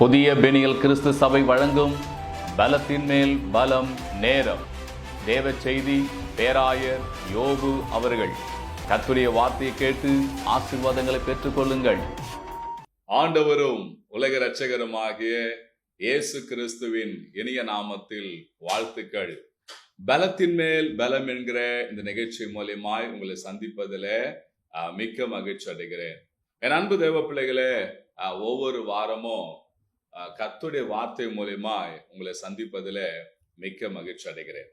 புதிய பெனியல் கிறிஸ்து சபை வழங்கும் பலத்தின் மேல் பலம் நேரம். தேவ செய்தி பேராயர் யோபு அவர்கள். கத்துடைய வார்த்தையை கேட்டு ஆசீர்வாதங்களை பெற்றுக்கொள்ளுங்கள். ஆண்டவரும் உலக இரட்சகருமாகிய இயேசு கிறிஸ்துவின் இனிய நாமத்தில் வாழ்த்துக்கள். பலத்தின் மேல் பலம் என்கிற இந்த நிகழ்ச்சி மூலியமாய் உங்களை சந்திப்பதில் மிக்க மகிழ்ச்சி அடைகிறேன். என் அன்பு தேவ பிள்ளைகளே ஒவ்வொரு வாரமும் கத்துடைய வார்த்தை மூலியமாய் உங்களை சந்திப்பதில் மிக்க மகிழ்ச்சி அடைகிறேன்.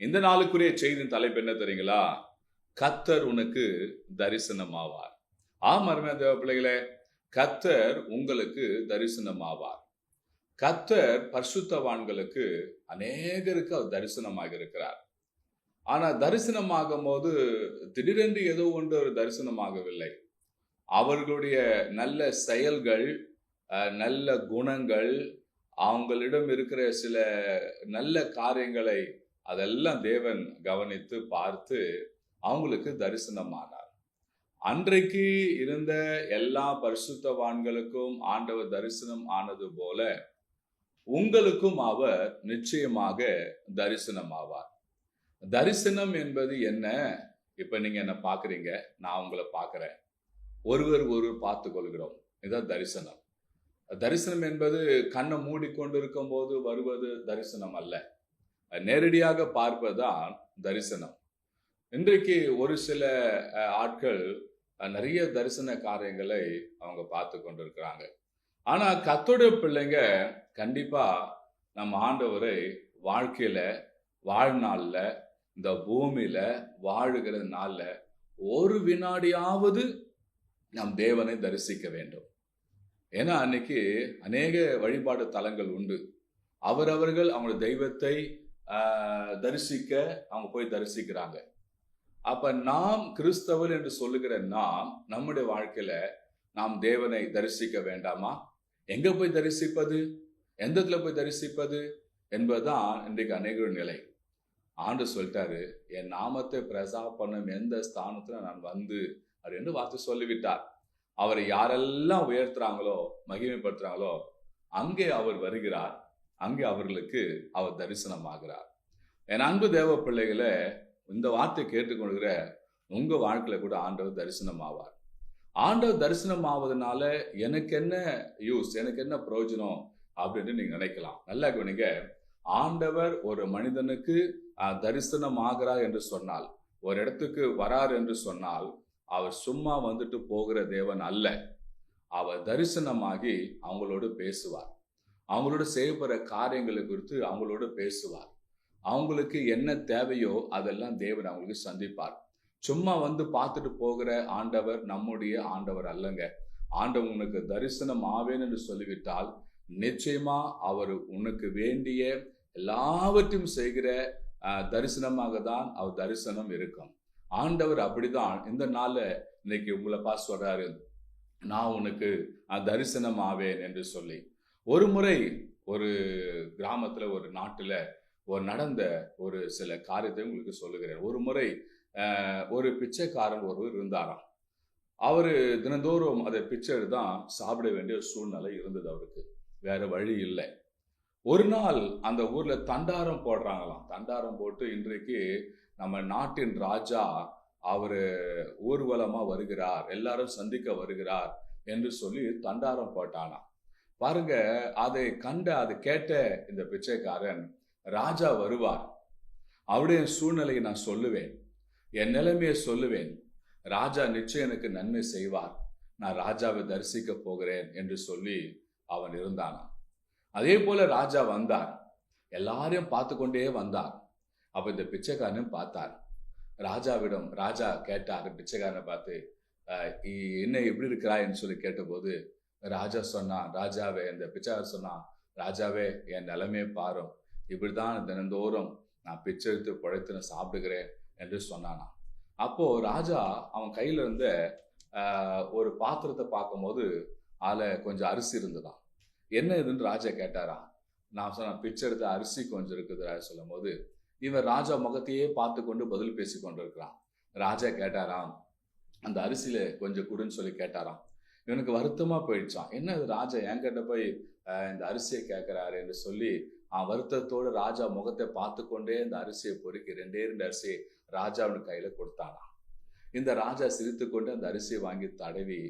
இந்த நாளுக்குரிய செய்தியின் தலைப்பு என்ன தெரியுங்களா? கத்தர் உனக்கு தரிசனமாவார். ஆம் அருமையா தேவ பிள்ளைகளே கத்தர் உங்களுக்கு தரிசனமாவார். கத்தர் பரிசுத்தவான்களுக்கு அநேகருக்கு அவர் தரிசனமாக இருக்கிறார். ஆனால் தரிசனமாகும் போது திடீரென்று ஏதோ ஒன்று ஒரு தரிசனமாகவில்லை. அவர்களுடைய நல்ல செயல்கள் நல்ல குணங்கள் அவங்களிடம் இருக்கிற சில நல்ல காரியங்களை அதெல்லாம் தேவன் கவனித்து பார்த்து அவங்களுக்கு தரிசனமானார். அன்றைக்கு இருந்த எல்லா பரிசுத்தவான்களுக்கும் ஆண்டவர் தரிசனம் ஆனது போல உங்களுக்கும் அவர் நிச்சயமாக தரிசனம் ஆவார் தரிசனம் என்பது என்ன? இப்ப நீங்க என்ன பாக்குறீங்க? நான் உங்களை பார்க்குறேன் ஒருவர் ஒருவர் பார்த்து கொள்கிறோம் இதுதான் தரிசனம். தரிசனம் என்பது கண்ணை மூடிக்கொண்டிருக்கும் போது வருவது தரிசனம் அல்ல. நேரடியாக பார்ப்பதுதான் தரிசனம். இன்றைக்கு ஒரு சில ஆட்கள் நிறைய தரிசன காரியங்களை அவங்க பார்த்து கொண்டிருக்கிறாங்க. ஆனா கத்தோடைய பிள்ளைங்க கண்டிப்பா நம்ம ஆண்டவரை வாழ்க்கையில வாழ்நாளில் இந்த பூமியில வாழுகிற நாளில் ஒரு வினாடியாவது நம் தேவனை தரிசிக்க வேண்டும். ஏன்னா அன்னைக்கு அநேக வழிபாடு தலங்கள் உண்டு. அவரவர்கள் அவங்களோட தெய்வத்தை தரிசிக்க அவங்க போய் தரிசிக்கிறாங்க. அப்ப நாம் கிறிஸ்தவர் என்று சொல்லுகிற நாம் நம்முடைய வாழ்க்கையில நாம் தேவனை தரிசிக்க வேண்டாமா? எங்க போய் தரிசிப்பது? எந்த இடத்துல போய் தரிசிப்பது? என்பதுதான் இன்றைக்கு அநேகரும் நிலை. ஆண்டு சொல்லிட்டாரு என் நாமத்தை பிரசா பண்ணும் எந்த ஸ்தானத்துல நான் வந்து அப்படின்னு வார்த்தை சொல்லிவிட்டார். அவரை யாரெல்லாம் உயர்த்துறாங்களோ மகிமைப்படுத்துறாங்களோ அங்கே அவர் வருகிறார். அங்கே அவர்களுக்கு அவர் தரிசனமாகிறார். என் அன்பு தேவ பிள்ளைகளை இந்த வார்த்தை கேட்டுக்கொள்கிற உங்கள் வாழ்க்கையில கூட ஆண்டவர் தரிசனம் ஆவார் ஆண்டவர் தரிசனம் ஆவதனால எனக்கு என்ன யூஸ் எனக்கு என்ன பிரயோஜனம் அப்படின்னு நீங்கள் நினைக்கலாம். நல்லா கவனிங்க. ஆண்டவர் ஒரு மனிதனுக்கு தரிசனம் ஆகிறார் என்று சொன்னால் ஒரு இடத்துக்கு வரார் என்று சொன்னால் அவர் சும்மா வந்துட்டு போகிற தேவன் அல்ல. அவர் தரிசனமாகி அவங்களோடு பேசுவார். அவங்களோட செய்யப்படுற காரியங்களை குறித்து அவங்களோட பேசுவார். அவங்களுக்கு என்ன தேவையோ அதெல்லாம் தேவன் அவங்களுக்கு சந்திப்பார். சும்மா வந்து பார்த்துட்டு போகிற ஆண்டவர் நம்முடைய ஆண்டவர் அல்லங்க. ஆண்டவர் உனக்கு தரிசனம் ஆவேன் என்று சொல்லிவிட்டால் நிச்சயமா அவர் உனக்கு வேண்டிய எல்லாவற்றையும் செய்கிற தரிசனமாக தான் அவர் தரிசனம் இருக்கும். ஆண்டவர் அப்படிதான். இந்த நாள்ல இன்னைக்கு உங்களை பார்த்து சொல்றாரு நான் உனக்கு தரிசனம் ஆவேன் என்று சொல்லி. ஒரு முறை ஒரு கிராமத்துல ஒரு நாட்டுல ஒரு நடந்த ஒரு சில காரியத்தை உங்களுக்கு சொல்லுகிறேன். ஒரு முறை ஒரு பிச்சைக்காரன் ஒருவர் இருந்தாராம். அவரு தினந்தோறும் அதை பிச்சை தான் சாப்பிட வேண்டிய சூழ்நிலை இருந்தது அவருக்கு. வேற வழி இல்லை. ஒரு நாள் அந்த ஊர்ல தண்டாரம் போடுறாங்களாம். தண்டாரம் போட்டு இன்றைக்கு நம்ம நாட்டின் ராஜா அவரு ஊர்வலமா வருகிறார் எல்லாரும் சந்திக்க வருகிறார் என்று சொல்லி தண்டாரம் போட்டானாம் பாருங்க அதை கண்ட அதை கேட்ட இந்த பிச்சைக்காரன் ராஜா வருவார். அவருடைய சூழ்நிலையை நான் சொல்லுவேன். என் நிலைமையை சொல்லுவேன். ராஜா நிச்சயம் எனக்கு நன்மை செய்வார். நான் ராஜாவை தரிசிக்க போகிறேன் என்று சொல்லி அவன் இருந்தானான் அதே போல ராஜா வந்தார். எல்லாரையும் பார்த்து கொண்டே வந்தார். அப்ப இந்த பிச்சைக்காரன் பார்த்தார். ராஜாவிடம் ராஜா கேட்டார். பிச்சைக்காரனை பார்த்து என்ன எப்படி இருக்கிறாய்ன்னு சொல்லி கேட்டபோது ராஜா சொன்னான் ராஜாவே. இந்த பிச்சைக்காரன் சொன்னான் ராஜாவே என் நிலைமையை பாரும். இப்படிதான் தினந்தோறும் நான் பிச்சை எடுத்து பழைத்து நான் சாப்பிடுகிறேன் என்று சொன்னானா அப்போ ராஜா அவன் கையில இருந்த ஒரு பாத்திரத்தை பார்க்கும்போது அதுல கொஞ்சம் அரிசி இருந்ததாம். என்ன இதுன்னு? ராஜா கேட்டாராம். நான் சொன்ன பிச்சை எடுத்த அரிசி கொஞ்சம் இருக்குது சொல்லும் போது இவன் ராஜா முகத்தையே பார்த்து கொண்டு பதில் பேசி கொண்டிருக்கிறான். ராஜா கேட்டாராம் அந்த அரிசியில கொஞ்சம் கொடுன்னு சொல்லி கேட்டாராம். இவனுக்கு வருத்தமா போயிடுச்சான் என்ன ராஜா என்கிட்ட போய் இந்த அரிசியை கேட்கிறாரு என்று சொல்லி அவன் வருத்தத்தோடு ராஜா முகத்தை பார்த்து கொண்டே இந்த அரிசியை பொறுக்கி ரெண்டே ரெண்டு அரிசியை ராஜா அவனுக்கு கையில கொடுத்தானாம் இந்த ராஜா சிரித்து கொண்டு அந்த அரிசியை வாங்கி தடவி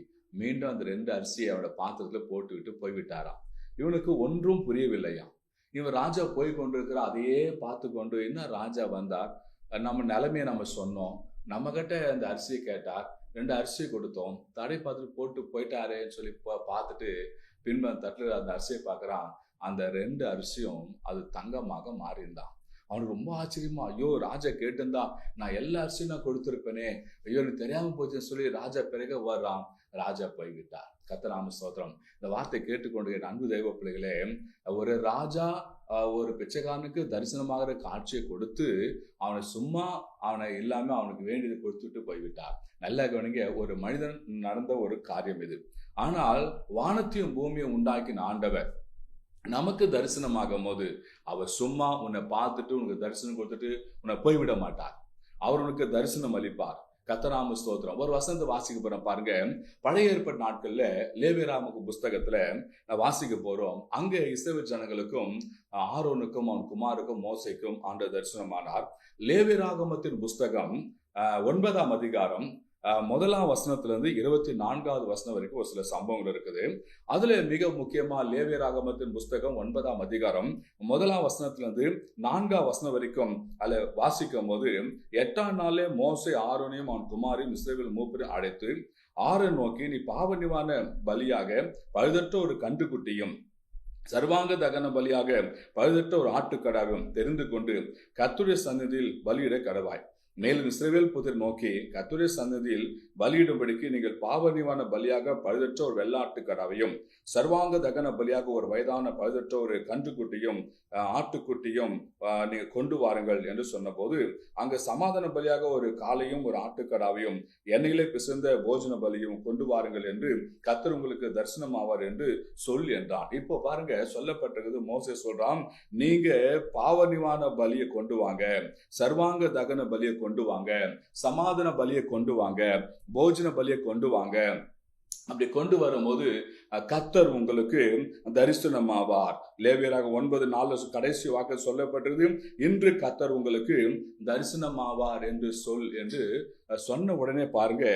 மீண்டும் அந்த ரெண்டு அரிசியை அவனோட பாத்திரத்துல போட்டுவிட்டு போய்விட்டாராம். இவனுக்கு ஒன்றும் புரியவில்லையாம். இவன் ராஜா போய் கொண்டிருக்கிற அதையே பார்த்து கொண்டு என்ன ராஜா வந்தார்? நம்ம நிலைமையை நம்ம சொன்னோம். நம்ம கிட்ட அந்த அரிசியை கேட்டார். ரெண்டு அரிசி கொடுத்தோம். தடை பார்த்துட்டு போட்டு போயிட்டாரேன்னு சொல்லி பா- பார்த்துட்டு பின்பு அந்த அந்த அரிசியை பார்க்குறான். அந்த ரெண்டு அரிசியும் அது தங்கமாக மாறியிருந்தான். அவனுக்கு ரொம்ப ஆச்சரியமா ஐயோ ராஜா கேட்டிருந்தா நான் எல்லா அரிசியும் நான் கொடுத்துருப்பேனே. ஐயோ எனக்கு தெரியாம போச்சுன்னு சொல்லி ராஜா பிறகு வர்றான். ராஜா போய்விட்டார். கத்தராம சோதரம் இந்த வார்த்தை கேட்டுக்கொண்டு அன்பு தெய்வ பிள்ளைகளே ஒரு ராஜா ஒரு பிச்சைக்காரனுக்கு தரிசனமாகிற காட்சியை கொடுத்து அவனை சும்மா அவனை எல்லாமே அவனுக்கு வேண்டியது கொடுத்துட்டு போய்விட்டார். நல்ல கவனிங்க ஒரு மனிதன் நடந்த ஒரு காரியம் இது. ஆனால் வானத்தையும் பூமியும் உண்டாக்கின ஆண்டவர் நமக்கு தரிசனமாகும் போது அவர் சும்மா உன்னை பார்த்துட்டு உனக்கு தரிசனம் கொடுத்துட்டு உன்னை போய்விட மாட்டார். அவர் உனக்கு தரிசனம் அளிப்பார். கத்தராம ஸ்தோத்திரம். ஒரு வசந்த வாசிக்க போறோம் பாருங்க. பழைய ஏற்பட்ட நாட்கள்ல லேவியராமுக்கு புஸ்தகத்துல நான் வாசிக்க போறோம். அங்க இசை ஜனங்களுக்கும் ஆரோனுக்கும் அவன் குமாருக்கும் மோசைக்கும் ஆண்ட தரிசனமானார். லேவியராகமத்தின் புஸ்தகம் ஒன்பதாம் அதிகாரம் முதலாம் வசனத்திலிருந்து இருபத்தி நான்காவது வசனம் வரைக்கும் ஒரு சில சம்பவங்கள் இருக்குது. அதுல மிக முக்கியமா லேவியராகமத்தின் புஸ்தகம் ஒன்பதாம் அதிகாரம் முதலாம் வசனத்திலிருந்து நான்காம் வசனம் வரைக்கும் அதுல வாசிக்கும் போது எட்டாம் நாளே மோசை ஆரோனையும் அவன் குமாரையும் இஸ்ரேவில் மூப்பரையும் அழைத்து ஆரன் நோக்கி நீ பாவ நிவாரண பலியாக பழுதற்ற ஒரு கன்றுக்குட்டியும் சர்வாங்க தகன பலியாக பழுதற்ற ஒரு ஆட்டுக்கடாவும் தெரிந்து கொண்டு கத்துடைய சந்நிதியில் பலியிட கடவாய். மேலும் இஸ்ரேவேல் புதிர் நோக்கி கத்துரை சந்ததியில் பலியிடும்படிக்கு நீங்கள் பாவ பலியாக பழுதற்ற ஒரு வெள்ளாட்டு கடாவையும் சர்வாங்க தகன பலியாக ஒரு வயதான பழுதற்ற ஒரு கன்றுக்குட்டியும் ஆட்டுக்குட்டியும் நீங்கள் கொண்டு வாருங்கள் என்று சொன்னபோது அங்க சமாதான பலியாக ஒரு காலையும் ஒரு ஆட்டுக்கடாவையும் எண்ணெயிலே பிசைந்த போஜன பலியும் கொண்டு வாருங்கள் என்று கத்தர் உங்களுக்கு தரிசனம் ஆவார் என்று சொல் என்றான். இப்போ பாருங்க சொல்லப்பட்டிருக்கிறது மோசே சொல்றான் நீங்க பாவ பலியை கொண்டு வாங்க சர்வாங்க தகன பலியை கொண்டு வாங்க. சமாதான பலியை கொண்டு வாங்க. போஜன பலியை கொண்டு வாங்க. அப்படி கொண்டு வரும்போது கத்தர் உங்களுக்கு தரிசனமாவார். லேவியராக ஒன்பது நாலு கடைசி வாக்க சொல்லப்பட்டது இன்று கத்தர் உங்களுக்கு தரிசனமாவார் என்று சொல் என்று சொன்ன உடனே பாருங்க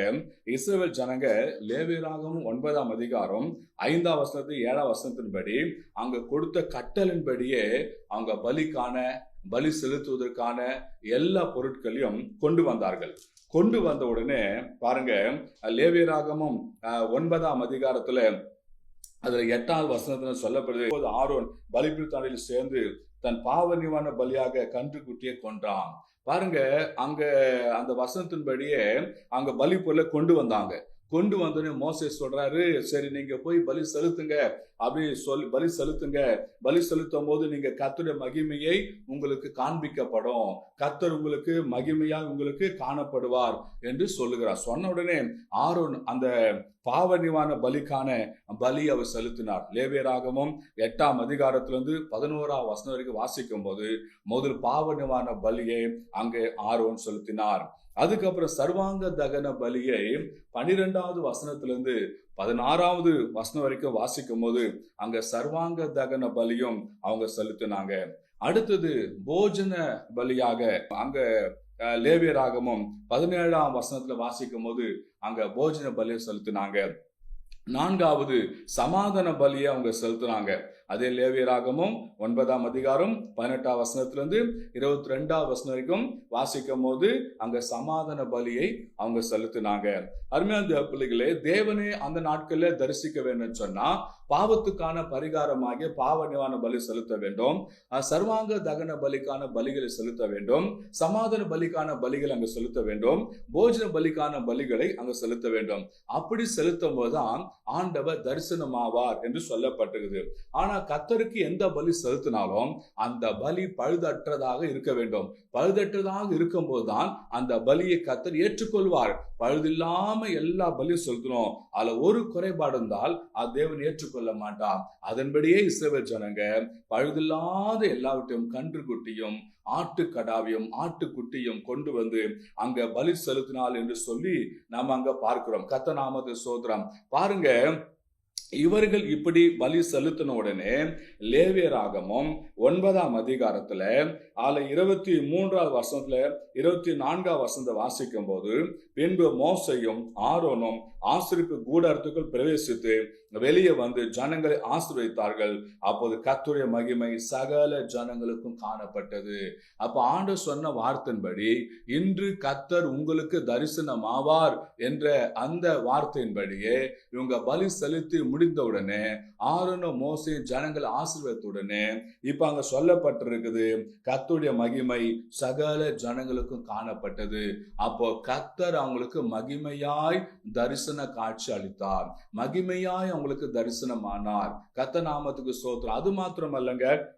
இஸ்ரேல் ஜனங்க லேவியராகவும் ஒன்பதாம் அதிகாரம் ஐந்தாம் வசனத்து ஏழாம் வசனத்தின்படி அங்க கொடுத்த கட்டலின்படியே அவங்க பலிக்கான பலி செலுத்துவதற்கான எல்லா பொருட்களையும் கொண்டு வந்தார்கள். கொண்டு வந்த உடனே பாருங்க லேவியராகமும் ஒன்பதாம் அதிகாரத்துல அதுல எட்டாவது வசனத்துல சொல்லப்படுது இப்போது ஆரோன் பலிபீடத்தாண்டில் சேர்ந்து தன் பாவ நிவாரண பலியாக கன்று குட்டியை கொன்றான். பாருங்க அங்க அந்த வசனத்தின்படியே அங்க பலி பொருளை கொண்டு வந்தாங்க. கொண்டு வந்தோடனே மோசை சொல்றாரு சரி நீங்க போய் பலி செலுத்துங்க. அப்படி சொல்லி பலி செலுத்துங்க. பலி செலுத்தும் போது நீங்க கர்த்தருடைய மகிமையை உங்களுக்கு காண்பிக்கப்படும். கத்தர் உங்களுக்கு மகிமையா உங்களுக்கு காணப்படுவார் என்று சொல்லுகிறார். சொன்ன உடனே ஆரோன் அந்த பாவ நிவாரண பலிக்கான பலி அவர் செலுத்தினார். லேவியராகவும் எட்டாம் அதிகாரத்திலிருந்து பதினோராம் வசனம் வரைக்கும் வாசிக்கும் போது முதல் பாவ நிவாரண பலியை அங்கே ஆரோன் செலுத்தினார். அதுக்கப்புறம் சர்வாங்க தகன பலியை பனிரெண்டாவது வசனத்திலிருந்து பதினாறாவது வசனம் வரைக்கும் வாசிக்கும் போது அங்க சர்வாங்க தகன பலியும் அவங்க செலுத்தினாங்க. அடுத்தது போஜன பலியாக அங்க அஹ், லேவியராகமும் பதினேழாம் வசனத்துல வாசிக்கும் போது அங்க போஜன பலியை செலுத்தினாங்க. நான்காவது சமாதான பலியை அவங்க செலுத்துனாங்க. அதே லேவியராகமும் ஒன்பதாம் அதிகாரம் பதினெட்டாம் வசனத்திலிருந்து இருபத்தி ரெண்டாம் வசனம் வரைக்கும் வாசிக்கும் போது அங்க சமாதான பலியை அவங்க செலுத்தினாங்க. அருமையான பிள்ளைகளே தேவனே அந்த நாட்கள்ல தரிசிக்க வேண்டும் சொன்னா பாவத்துக்கான பரிகாரமாகிய பாவ நிவாரண பலி செலுத்த வேண்டும். சர்வாங்க தகன பலிக்கான பலிகளை செலுத்த வேண்டும். சமாதான பலிக்கான பலிகளை அங்க செலுத்த வேண்டும். போஜன பலிக்கான பலிகளை அங்க செலுத்த வேண்டும். அப்படி செலுத்தும் போதுதான் ஆண்டவர் தரிசனமாவார் என்று சொல்லப்பட்டிருக்குது ஆனா கத்தருக்கு எந்த பலி செலுத்தினாலும் அந்த பலி பழுதற்றதாக இருக்க வேண்டும். பழுதற்றதாக இருக்கும் போதுதான் அந்த பலியை கத்தர் ஏற்றுக்கொள்வார். பழுதில்லாம எல்லா பலியும் செலுத்தணும் அதுல ஒரு குறைபாடு இருந்தால் அது தேவன் ஏற்றுக்கொள்ள மாட்டான் அதன்படியே இசைவர் ஜனங்க பழுதில்லாத எல்லாவற்றையும் கன்று குட்டியும் ஆட்டு ஆட்டுக்கடாவையும் ஆட்டுக்குட்டியும் கொண்டு வந்து அங்க பலி செலுத்தினால் என்று சொல்லி நாம் அங்க பார்க்கிறோம். கத்த நாமது சோதரம் பாருங்க இவர்கள் இப்படி பலி செலுத்தின உடனே லேவியராகமும் ஒன்பதாம் அதிகாரத்துல அதுல இருபத்தி மூன்றாவது வருஷத்துல இருபத்தி நான்காவது வருஷத்தை வாசிக்கும் போது பின்பு மோசையும் ஆரோனும் ஆசிரிப்பு கூடாரத்துக்குள் பிரவேசித்து வெளியே வந்து ஜனங்களை ஆசீர்வதித்தார்கள். அப்போது கத்துடைய மகிமை சகல ஜனங்களுக்கும் காணப்பட்டது. அப்ப ஆண்டு சொன்ன வார்த்தையின்படி இன்று கத்தர் உங்களுக்கு தரிசனம் ஆவார் என்ற அந்த வார்த்தையின்படியே இவங்க பலி செலுத்தி முடிந்தவுடனே ஆரோனும் மோசை ஜனங்கள் ஆசீர்வதித்துடனே இப்ப அங்க சொல்லப்பட்டிருக்குது கத்துடைய மகிமை சகல ஜனங்களுக்கும் காணப்பட்டது. அப்போ கத்தர் அவங்களுக்கு மகிமையாய் தரிசன காட்சி அளித்தார். மகிமையாய் அவங்களுக்கு தரிசனமானார். கத்த நாமத்துக்கு சோத்திரம் அது மாத்திரமல்லங்க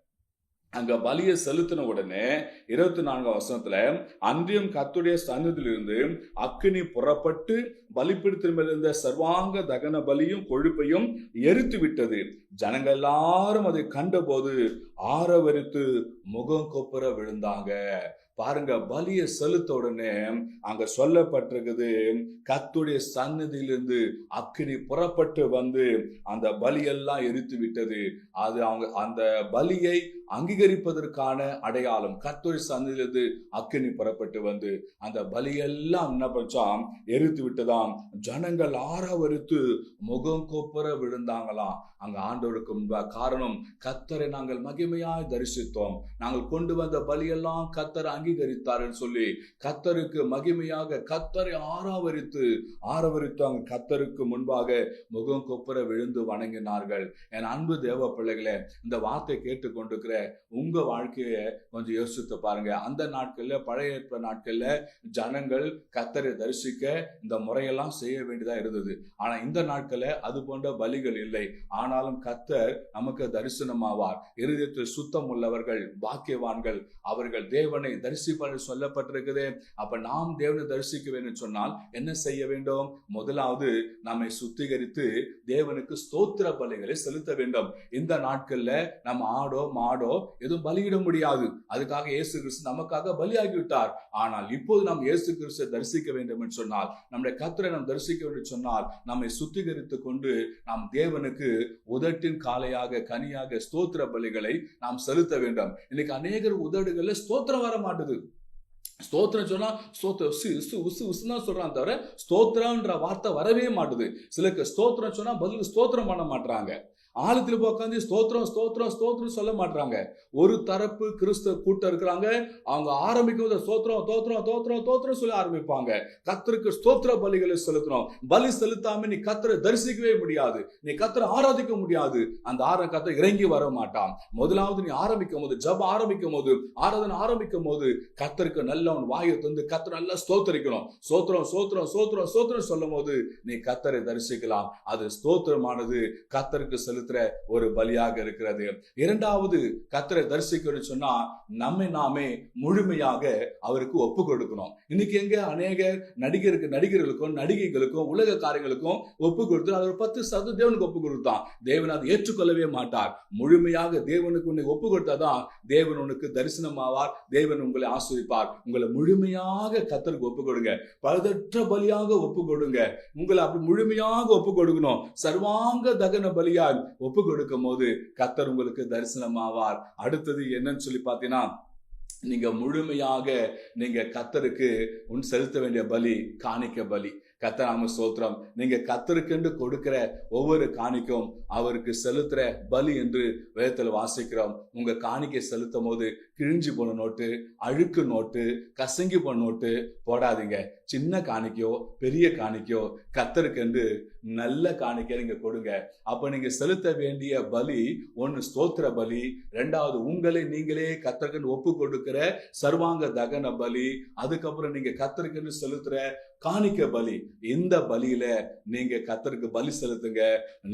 அங்க பலியை செலுத்தின உடனே இருபத்தி நான்காம் வசனத்துல அன்றியும் கத்துடைய சன்னதியிலிருந்து அக்கினி புறப்பட்டு பலிப்பிடித்தின் மேல் இருந்த சர்வாங்க தகன பலியும் கொழுப்பையும் எரித்து விட்டது. ஜனங்கள் எல்லாரும் அதை கண்டபோது ஆரவரித்து முகம் கொப்புற விழுந்தாங்க. பாருங்க பலியை செலுத்த உடனே அங்க சொல்லப்பட்டிருக்குது கத்துடைய சன்னதியிலிருந்து அக்கினி புறப்பட்டு வந்து அந்த பலியெல்லாம் எரித்து விட்டது. அது அவங்க அந்த பலியை அங்கீகரிப்பதற்கான அடையாளம் கத்தோரி சன்னதியிலிருந்து அக்கினி புறப்பட்டு வந்து அந்த பலியெல்லாம் என்ன பண்ணாம் எரித்து விட்டதாம். ஜனங்கள் ஆறாவரித்து முகம் கொப்புற விழுந்தாங்களாம். அங்க ஆண்டவருக்கு முன்பா காரணம் கத்தரை நாங்கள் மகிமையாய் தரிசித்தோம். நாங்கள் கொண்டு வந்த பலியெல்லாம் கத்தர் அங்கீகரித்தார்னு சொல்லி கத்தருக்கு மகிமையாக கத்தரை ஆறாவரித்து ஆரவரித்து அவங்க கத்தருக்கு முன்பாக முகம் கொப்புற விழுந்து வணங்கினார்கள். என் அன்பு தேவ பிள்ளைகளே இந்த வார்த்தை கேட்டுக்கொண்டிருக்கிற உங்க வாழ்க்கையை கொஞ்சம் யோசித்து பாருங்க. அந்த நாட்கள்ல பழைய ஏற்ப நாட்கள்ல ஜனங்கள் கத்தரை தரிசிக்க இந்த முறையெல்லாம் செய்ய வேண்டியதா இருந்தது. ஆனா இந்த நாட்கள்ல அது போன்ற பலிகள் இல்லை. ஆனாலும் கத்தர் நமக்கு தரிசனமாவார். இருதயத்தில் சுத்தம் உள்ளவர்கள் பாக்கியவான்கள் அவர்கள் தேவனை தரிசிப்பார் சொல்லப்பட்டிருக்குது. அப்ப நாம் தேவனை தரிசிக்க வேண்டும் சொன்னால் என்ன செய்ய வேண்டும்? முதலாவது நம்மை சுத்திகரித்து தேவனுக்கு ஸ்தோத்திர பலிகளை செலுத்த வேண்டும். இந்த நாட்கள்ல நம்ம ஆடோ மாடோ எதுவும் பலியிட முடியாது அதுக்காக இயேசு கிறிஸ்து நமக்காக பலியாகிவிட்டார். ஆனால் இப்போது நாம் இயேசு கிறிஸ்துவை தரிசிக்க வேண்டும் என்று சொன்னால் நம்முடைய கத்தரை நாம் தரிசிக்க வேண்டும் சொன்னால் நம்மை சுத்திகரித்து கொண்டு நாம் தேவனுக்கு உதட்டின் காலையாக கனியாக ஸ்தோத்திர பலிகளை நாம் செலுத்த வேண்டும். இன்னைக்கு அநேகர் உதடுகளில் ஸ்தோத்திரம் வர மாட்டுது. ஸ்தோத்திரம் சொன்னா ஸ்தோத்திர உசு உசு உசு உசுன்னு தான் சொல்றான் தவிர ஸ்தோத்திரம்ன்ற வார்த்தை வரவே மாட்டுது. சிலருக்கு ஸ்தோத்திரம் சொன்னா பதில் ஸ்தோத்திரம் பண்ண மாட்டாங்க ஆழத்துல உட்காந்து ஸ்தோத்திரம் ஸ்தோத்திரம் ஸ்தோத்திரம் சொல்ல மாட்டாங்க ஒரு தரப்பு கிறிஸ்தவ கூட்டம் இருக்கிறாங்க. அவங்க ஆரம்பிக்கும் போது ஸ்தோத்திரம் தோத்திரம் தோத்திரம் தோத்திரம் சொல்லி ஆரம்பிப்பாங்க. கத்தருக்கு ஸ்தோத்திர பலிகளை செலுத்தணும். பலி செலுத்தாம நீ கத்தரை தரிசிக்கவே முடியாது. நீ கத்தரை ஆராதிக்க முடியாது. அந்த ஆர கத்தரை இறங்கி வர மாட்டான். முதலாவது நீ ஆரம்பிக்கும் போது ஜப ஆரம்பிக்கும் போது ஆராதனை ஆரம்பிக்கும் போது கத்தருக்கு நல்ல உன் வாயை தந்து கத்தரை நல்லா ஸ்தோத்தரிக்கணும். சோத்திரம் சோத்திரம் சோத்திரம் சோத்திரம் சொல்லும் போது நீ கத்தரை தரிசிக்கலாம். அது ஸ்தோத்திரமானது. கத்தருக்கு செலுத்துற ஒரு பலியாக இருக்கிறது. இரண்டாவது கத்தரை தரிசிக்கணும்னு சொன்னா நம்மை நாமே முழுமையாக அவருக்கு ஒப்பு கொடுக்கணும். இன்னைக்கு எங்க அநேக நடிகருக்கு நடிகர்களுக்கும் நடிகைகளுக்கும் உலக காரியங்களுக்கும் ஒப்பு கொடுத்து அது ஒரு பத்து சதவீதம் தேவனுக்கு ஒப்பு கொடுத்தான். தேவன் அதை ஏற்றுக்கொள்ளவே மாட்டார். முழுமையாக தேவனுக்கு உன்னை ஒப்பு கொடுத்தாதான் தேவன் உனக்கு தரிசனமாவார். தேவன் உங்களை ஆசிரிப்பார். உங்களை முழுமையாக கத்தருக்கு ஒப்பு கொடுங்க. பழுதற்ற பலியாக ஒப்பு கொடுங்க. உங்களை அப்படி முழுமையாக ஒப்பு கொடுக்கணும். சர்வாங்க தகன பலியால் ஒப்பு கொடுக்கும் போது கத்தர் உங்களுக்கு தரிசனமாவார். அடுத்தது என்னன்னு சொல்லி பார்த்தீங்கன்னா நீங்க முழுமையாக நீங்க கத்தருக்கு உன் செலுத்த வேண்டிய பலி காணிக்க பலி. கத்தராம சோத்திரம் நீங்க கத்தருக்கென்று கொடுக்கிற ஒவ்வொரு காணிக்கும் அவருக்கு செலுத்துற பலி என்று வேதத்தில் வாசிக்கிறோம். உங்க காணிக்கை செலுத்தும் போது கிழிஞ்சு போன நோட்டு அழுக்கு நோட்டு கசங்கி போன நோட்டு போடாதீங்க. சின்ன காணிக்கையோ பெரிய காணிக்கையோ கத்தருக்கென்று நல்ல காணிக்கை நீங்க கொடுங்க. அப்ப நீங்க செலுத்த வேண்டிய பலி ஒன்னு ஸ்தோத்திர பலி ரெண்டாவது உங்களை நீங்களே கத்தருக்கென்று ஒப்பு கொடுக்கிற சர்வாங்க தகன பலி அதுக்கப்புறம் நீங்க கத்தருக்கென்று செலுத்துற காணிக்க பலி. இந்த பலியில நீங்க கத்தருக்கு பலி செலுத்துங்க.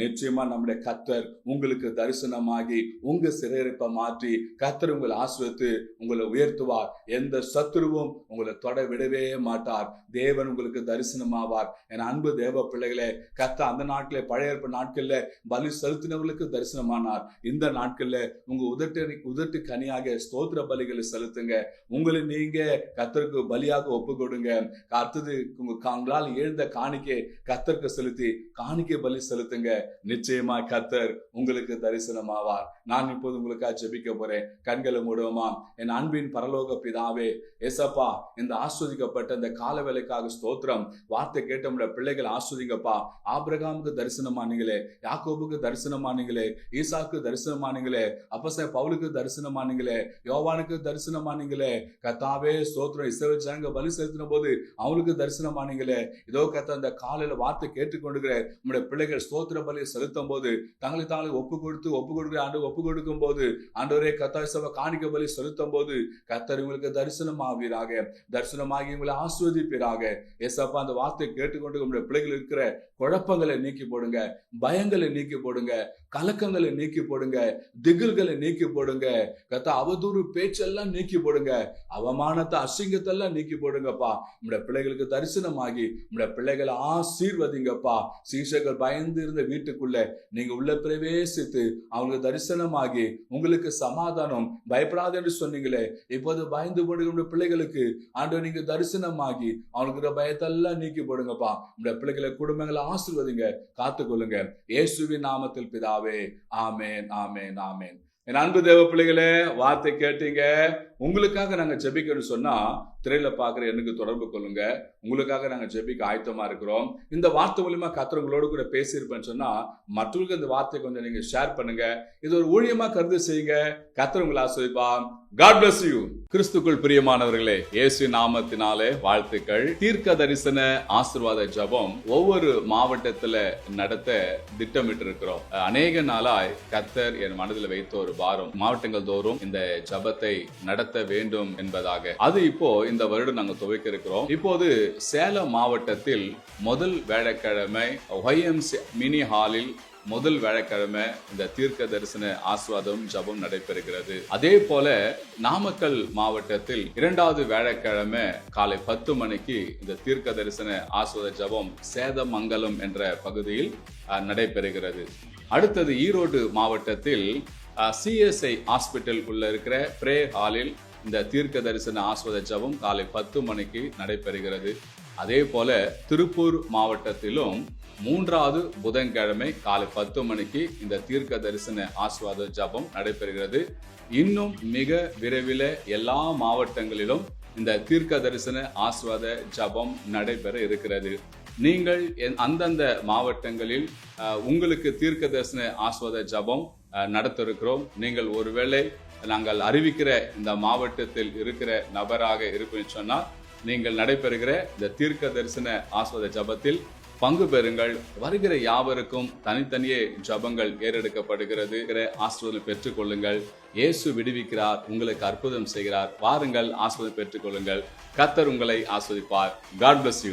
நிச்சயமா நம்முடைய கத்தர் உங்களுக்கு தரிசனமாகி உங்க சிறையிருப்பை மாற்றி கத்தர் உங்களை ஆசிரியத்து உங்களை உயர்த்துவார். எந்த சத்துருவும் உங்களை தொட விடவே மாட்டார். தேவன் உங்களுக்கு தரிசனமாவார். என் அன்பு தேவ பிள்ளைகளே கத்த அந்த நாட்களே பழைய ஏற்ப நாட்கள்ல பலி செலுத்தினவர்களுக்கு தரிசனமானார். இந்த நாட்கள்ல உங்க உதட்டு உதட்டு கனியாக ஸ்தோத்திர பலிகளை செலுத்துங்க. உங்களை நீங்க கத்தருக்கு பலியாக ஒப்பு கொடுங்க அடுத்தது உங்க உங்களால் எழுந்த காணிக்கை கத்தருக்கு செலுத்தி காணிக்கை பலி செலுத்துங்க. நிச்சயமா கத்தர் உங்களுக்கு தரிசனமாவார். நான் இப்போது உங்களுக்காக ஜெபிக்க போறேன். கண்களை மூடுவோமா? என் அன்பின் பரலோக பிதாவே எசப்பா இந்த ஆஸ்வதிக்கப்பட்ட இந்த கால வேலைக்காக ஸ்தோத்திரம். வார்த்தை கேட்ட நம்முடைய பிள்ளைகள் ஆஸ்வதிங்கப்பா. ஆபிரகாமுக்கு தரிசனமானீங்களே யாக்கோபுக்கு தரிசனமானீங்களே ஈசாக்கு தரிசனமானீங்களே அப்பச பவுலுக்கு தரிசனமானீங்களே யோவானுக்கு தரிசனமானீங்களே கத்தாவே ஸ்தோத்திரம். இசை ஜனங்க பலி செலுத்தின போது அவனுக்கு தரிசனமானீங்களே இதோ கத்த அந்த காலையில வார்த்தை கேட்டுக்கொண்டுகிற நம்முடைய பிள்ளைகள் ஸ்தோத்திர பலியை செலுத்தும் போது தங்களை தாங்களை ஒப்பு கொடுத்து ஒப்பு கொடுக்கிற ஆண்டு ஒப்பு கொடுக்கும் போது ஆண்டவரே கத்தாய் சபை காணிக்க பலி செலுத்தும் போது கத்தர் உங்களுக்கு தரிசனமாவீராக தரிசனமாகி உங்களை ஆஸ்வதிப்பீராக. ஏசப்பா அந்த வார்த்தை கேட்டுக்கொண்டு உங்களுடைய பிள்ளைகள் இருக்கிற குழப்பங்களை நீக்கி போடுங்க பயங்களை நீக்கி போடுங்க கலக்கங்களை நீக்கி போடுங்க திகில்களை நீக்கி போடுங்க. கத்த அவதூறு பேச்செல்லாம் நீக்கி போடுங்க அவமானத்தை அசிங்கத்தெல்லாம் நீக்கி போடுங்கப்பா. நம்முடைய பிள்ளைகளுக்கு தரிசனமாகி நம்முடைய பிள்ளைகளை ஆசீர்வதிங்கப்பா. சீஷர்கள் பயந்து இருந்த வீட்டுக்குள்ள நீங்க உள்ள பிரவேசித்து அவங்களுக்கு தரிசனம் தரிசனமாகி உங்களுக்கு சமாதானம். பயப்படாது என்று சொன்னீங்களே. இப்போது பயந்து போடுகிற பிள்ளைகளுக்கு ஆண்டு நீங்க தரிசனமாகி அவங்களுக்கு பயத்தெல்லாம் நீக்கி போடுங்கப்பா. இந்த பிள்ளைகளை குடும்பங்களை ஆசிர்வதிங்க காத்துக்கொள்ளுங்க. இயேசுவின் நாமத்தில் பிதாவே ஆமேன் ஆமேன் ஆமேன். என் அன்பு தேவ பிள்ளைகளே வார்த்தை கேட்டீங்க. உங்களுக்காக நாங்க ஜெபிக்கணும்னு சொன்னா திரையில பாக்குற எனக்கு தொடர்பு கொள்ளுங்க. உங்களுக்காக நாங்க ஜெபிக்க ஆயத்தமா இருக்கிறோம். இந்த வார்த்தை மூலியமா கத்துறவங்களோடு கூட பேசியிருப்பேன்னு சொன்னா மற்றவங்களுக்கு இந்த வார்த்தை கொஞ்சம் நீங்க ஷேர் பண்ணுங்க. இது ஒரு ஊழியமா கருத்து செய்யுங்க. கத்துறவங்களை ஆசிரியப்பா காட் பிளஸ் யூ கிறிஸ்துக்குள் பிரியமானவர்களே இயேசு நாமத்தினாலே வாழ்த்துக்கள். தீர்க்க தரிசன ஆசிர்வாத ஜபம் ஒவ்வொரு மாவட்டத்துல நடத்த திட்டமிட்டு இருக்கிறோம் அநேக நாளாய் கத்தர் என் மனதில் வைத்த ஒரு பாரம். மாவட்டங்கள் தோறும் இந்த ஜபத்தை நடத்த வேண்டும் என்பதாக. அது இப்போ இந்த வருடம் நாங்கள் துவைக்க இருக்கிறோம். இப்போது சேலம் மாவட்டத்தில் முதல் வேலைக்கிழமை ஒய்எம்சி மினி ஹாலில் முதல் வேலைக்கிழமை இந்த தீர்க்க தரிசன ஆஸ்வாதம் ஜபம் நடைபெறுகிறது. அதே போல நாமக்கல் மாவட்டத்தில் இரண்டாவது வேலைக்கிழமை காலை பத்து மணிக்கு இந்த தீர்க்க தரிசன ஆஸ்வாத ஜபம் சேதமங்கலம் என்ற பகுதியில் அஹ், நடைபெறுகிறது. அடுத்தது ஈரோடு மாவட்டத்தில் சிஎஸ்ஐ ஹாஸ்பிட்டல் உள்ள இருக்கிற பிரே ஹாலில் இந்த தீர்க்க தரிசன ஆஸ்வத ஜபம் காலை பத்து மணிக்கு நடைபெறுகிறது. அதே போல திருப்பூர் மாவட்டத்திலும் மூன்றாவது புதன்கிழமை காலை பத்து மணிக்கு இந்த தீர்க்க தரிசன ஆஸ்வாத ஜபம் நடைபெறுகிறது. இன்னும் மிக விரைவில் எல்லா மாவட்டங்களிலும் இந்த தீர்க்க தரிசன ஆஸ்வாத ஜபம் நடைபெற இருக்கிறது. நீங்கள் என்- அந்தந்த மாவட்டங்களில் உங்களுக்கு தீர்க்க தரிசன ஆஸ்வாத ஜபம் நடத்திருக்கிறோம். நீங்கள் ஒருவேளை நாங்கள் அறிவிக்கிற இந்த மாவட்டத்தில் இருக்கிற நபராக இருப்பேன்னு சொன்னால் நீங்கள் நடைபெறுகிற இந்த தீர்க்க தரிசன ஆஸ்வத ஜபத்தில் பங்கு பெறுங்கள். வருகிற யாவருக்கும் தனித்தனியே ஜபங்கள் ஏறெடுக்கப்படுகிறது. ஆஸ்வாதம் பெற்றுக்கொள்ளுங்கள் இயேசு விடுவிக்கிறார் உங்களுக்கு அற்புதம் செய்கிறார். வாருங்கள் பெற்றுக் பெற்றுக்கொள்ளுங்கள் கத்தர் உங்களை ஆஸ்வதிப்பார். God bless you